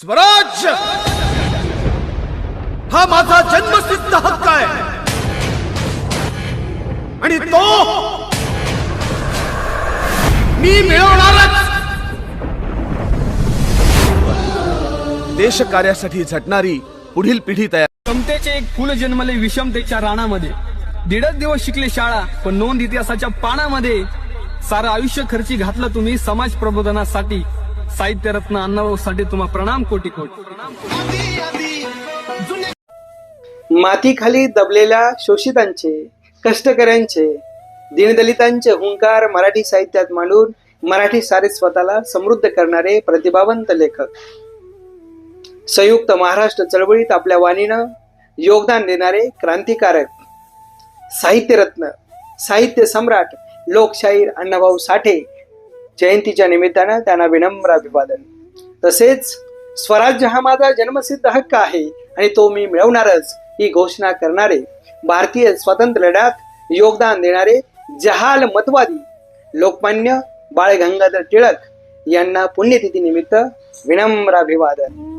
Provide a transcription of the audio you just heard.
स्वराज्य हा माझा जन्मसिद्ध हक्क आहे. आणि तो मी मिळवणारच. देश कार्यासाठी झटणारी पुढील पिढी तयार समतेचे एक फुल जन्मले विषमतेच्या राणामध्ये दीडच दिवस शिकले शाळा पण नोंद इतिहासाच्या पानामध्ये सारं आयुष्य खर्ची घातलं तुम्ही समाज प्रबोधनासाठी. साहित्यरत्न अण्णाभाऊ साठी तुम्हा प्रणाम कोटी कोटी. मातीखाली दबलेल्या शोषितांचे कष्टकऱ्यांचे दीनदलितांचे हुंकार मराठी साहित्यात मांडून मराठी सारे स्वतःला समृद्ध करणारे प्रतिभावंत लेखक. संयुक्त महाराष्ट्र चळवळीत आपल्या वाणीनं योगदान देणारे क्रांतिकारक साहित्यरत्न साहित्य सम्राट लोकशाहीर अण्णाभाऊ साठे जयंतीच्या निमित्तानं त्यांना विनम्र अभिवादन. तसेच स्वराज्य हा माझा जन्मसिद्ध हक्क आहे आणि तो मी मिळवणारच ही घोषणा करणारे भारतीय स्वातंत्र्य लढ्यात योगदान देणारे जहाल मतवादी लोकमान्य बाळ गंगाधर टिळक यांना पुण्यतिथी निमित्त विनम्र अभिवादन.